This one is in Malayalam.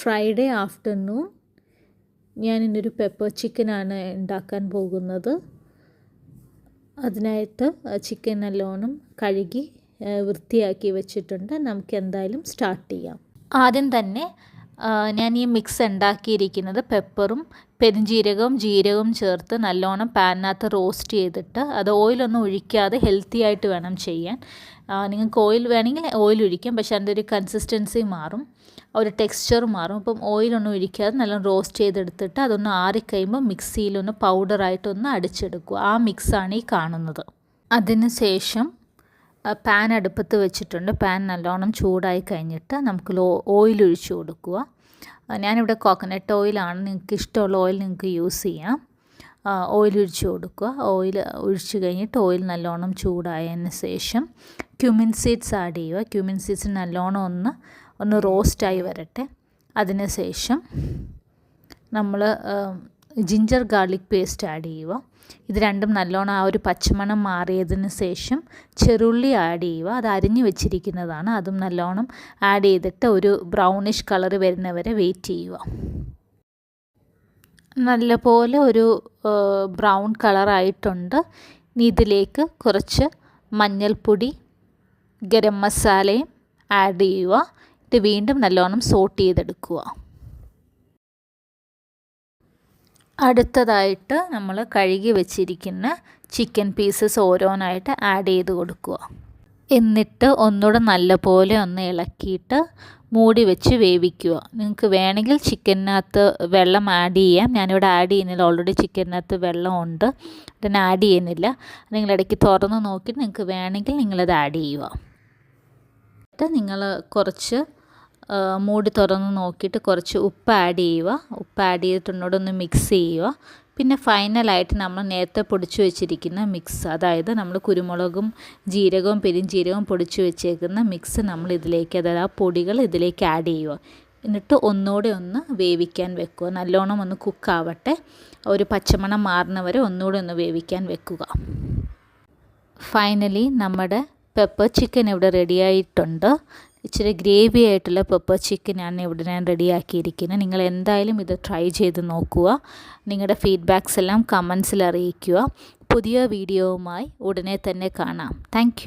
ഫ്രൈഡേ ആഫ്റ്റർനൂൺ ഞാൻ ഇന്നൊരു പെപ്പർ ചിക്കനാണ് ഉണ്ടാക്കാൻ പോകുന്നത്. അതിനായിട്ട് ചിക്കൻ നല്ലോണം കഴുകി വൃത്തിയാക്കി വെച്ചിട്ടുണ്ട്. നമുക്ക് എന്തായാലും സ്റ്റാർട്ട് ചെയ്യാം. ആദ്യം തന്നെ ഞാൻ ഈ മിക്സ് ഉണ്ടാക്കിയിരിക്കുന്നത് പെപ്പറും പെരുംജീരകവും ജീരകവും ചേർത്ത് നല്ലോണം പാനിനകത്ത് റോസ്റ്റ് ചെയ്തിട്ട് അത് ഓയിലൊന്നും ഒഴിക്കാതെ ഹെൽത്തി ആയിട്ട് വേണം ചെയ്യാൻ. നിങ്ങൾക്ക് ഓയിൽ വേണമെങ്കിൽ ഓയിൽ ഒഴിക്കാം പക്ഷെ അതിന്റെ ഒരു കൺസിസ്റ്റൻസി മാറും ഒരു ടെക്സ്ചർ മാറും. അപ്പം ഓയിലൊന്നും ഒഴിക്കാതെ നല്ല റോസ്റ്റ് ചെയ്തെടുത്തിട്ട് അതൊന്ന് ആറിക്കഴിയുമ്പോൾ മിക്സിയിലൊന്ന് പൗഡറായിട്ടൊന്ന് അടിച്ചെടുക്കുക. ആ മിക്സാണ് ഈ കാണുന്നത്. അതിന് ശേഷം പാൻ അടുപ്പത്ത് വെച്ചിട്ടുണ്ട്. പാൻ നല്ലോണം ചൂടായി കഴിഞ്ഞിട്ട് നമുക്ക് ലോ ഓയിൽ ഒഴിച്ചു കൊടുക്കുക. ഞാനിവിടെ കോക്കനട്ട് ഓയിലാണ് നിങ്ങൾക്ക് ഇഷ്ടമുള്ള ഓയിൽ നിങ്ങൾക്ക് യൂസ് ചെയ്യാം. ഓയിൽ ഒഴിച്ചു കൊടുക്കുക. ഓയിൽ ഒഴിച്ച് കഴിഞ്ഞിട്ട് ഓയിൽ നല്ലോണം ചൂടായതിന് ശേഷം ക്യുമിൻ സീഡ്സ് ആഡ് ചെയ്യുക. ക്യുമിൻ സീഡ്സ് നല്ലോണം ഒന്ന് ഒന്ന് റോസ്റ്റായി വരട്ടെ. അതിന് ശേഷം നമ്മൾ ജിഞ്ചർ ഗാർലിക് പേസ്റ്റ് ആഡ് ചെയ്യുക. ഇത് രണ്ടും നല്ലോണം ആ ഒരു പച്ചമണം മാറിയതിന് ശേഷം ചെറുള്ളി ആഡ് ചെയ്യുക. അത് അരിഞ്ഞു വെച്ചിരിക്കുന്നതാണ്. അതും നല്ലോണം ആഡ് ചെയ്തിട്ട് ഒരു ബ്രൗണിഷ് കളർ വരുന്നവരെ വെയിറ്റ് ചെയ്യുക. നല്ലപോലെ ഒരു ബ്രൗൺ കളറായിട്ടുണ്ട് ഇനി ഇതിലേക്ക് കുറച്ച് മഞ്ഞൾപ്പൊടി ഗരം മസാലയും ആഡ് ചെയ്യുക. ഇത് വീണ്ടും നല്ലോണം സോട്ട് ചെയ്തെടുക്കുക. അടുത്തതായിട്ട് നമ്മൾ കഴുകി വെച്ചിരിക്കുന്ന ചിക്കൻ പീസസ് ഓരോന്നായിട്ട് ആഡ് ചെയ്ത് കൊടുക്കുക. എന്നിട്ട് ഒന്നുകൂടെ നല്ലപോലെ ഒന്ന് ഇളക്കിയിട്ട് മൂടി വെച്ച് വേവിക്കുക. നിങ്ങൾക്ക് വേണമെങ്കിൽ ചിക്കനകത്ത് വെള്ളം ആഡ് ചെയ്യാം. ഞാനിവിടെ ആഡ് ചെയ്യുന്നില്ല. ഓൾറെഡി ചിക്കനകത്ത് വെള്ളമുണ്ട് അതിന് ആഡ് ചെയ്യുന്നില്ല. നിങ്ങൾ ഇടയ്ക്ക് തുറന്ന് നോക്കി നിങ്ങൾക്ക് വേണമെങ്കിൽ നിങ്ങളത് ആഡ് ചെയ്യുക. എന്നിട്ട് നിങ്ങൾ കുറച്ച് മൂടി തുറന്ന് നോക്കിയിട്ട് കുറച്ച് ഉപ്പ് ആഡ് ചെയ്യുക. ഉപ്പ് ആഡ് ചെയ്തിട്ടുണ്ടോ ഒന്ന് മിക്സ് ചെയ്യുക. പിന്നെ ഫൈനലായിട്ട് നമ്മൾ നേരത്തെ പൊടിച്ചു വെച്ചിരിക്കുന്ന മിക്സ് അതായത് നമ്മൾ കുരുമുളകും ജീരകവും പെരിഞ്ജീരകവും പൊടിച്ചു വെച്ചേക്കുന്ന മിക്സ് നമ്മൾ ഇതിലേക്ക് അതായത് ആ പൊടികൾ ഇതിലേക്ക് ആഡ് ചെയ്യുക. എന്നിട്ട് ഒന്നുകൂടെ ഒന്ന് വേവിക്കാൻ വെക്കുക. നല്ലോണം ഒന്ന് കുക്കാവട്ടെ ഒരു പച്ചമണം മാറുന്നവരെ ഒന്നുകൂടെ ഒന്ന് വേവിക്കാൻ വെക്കുക. ഫൈനലി നമ്മുടെ പെപ്പർ ചിക്കൻ ഇവിടെ റെഡിയായിട്ടുണ്ട് ഇച്ചിരി ഗ്രേവി ആയിട്ടുള്ള പെപ്പർ ചിക്കനാണ് ഇവിടെ ഞാൻ റെഡിയാക്കിയിരിക്കുന്നത് നിങ്ങൾ എന്തായാലും ഇത് ട്രൈ ചെയ്ത് നോക്കുക. നിങ്ങളുടെ ഫീഡ്ബാക്സ് എല്ലാം കമൻസിൽ അറിയിക്കുക. പുതിയ വീഡിയോവുമായി ഉടനെ തന്നെ കാണാം. താങ്ക്